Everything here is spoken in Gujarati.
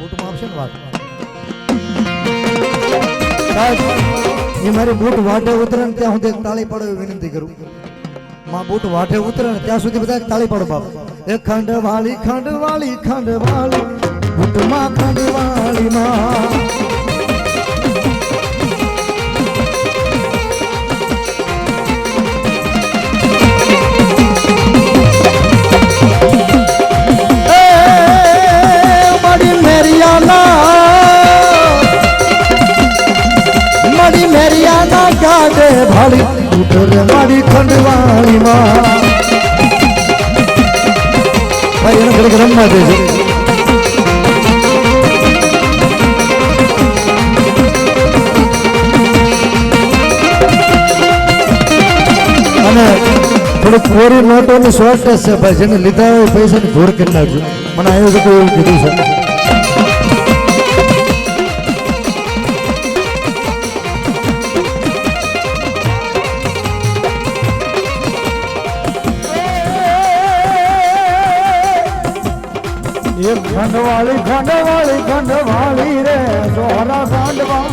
બૂટમાં આવશે ને વાત? એ મારી બૂટ વાટે ઉતરે ને ત્યાં સુધી તાળી પાડો વિનંતી કરું. માં બૂટ વાટે ઉતરે ને ત્યાં સુધી બધા તાળી પાડો બાપ એ ખંડ વાળી ખંડ વાળી ખંડ વાળી. બૂટમાં ખંડ વાળી મારી મેરિયાના ગાડે ભાળી ઉતર મારી ખંડવાળીમાં ભાઈ થોડુંક કોરી નોટોની શોર્ટેજ છે ભાઈ, જેને લીધા હોય પૈસાની ઘોર કરી નાખજો. મને આયોજકો એવું કીધું છે. એ ખંડવાળી ખંડવાળી ખંડવાળી રે. સોરા ખંડવાળી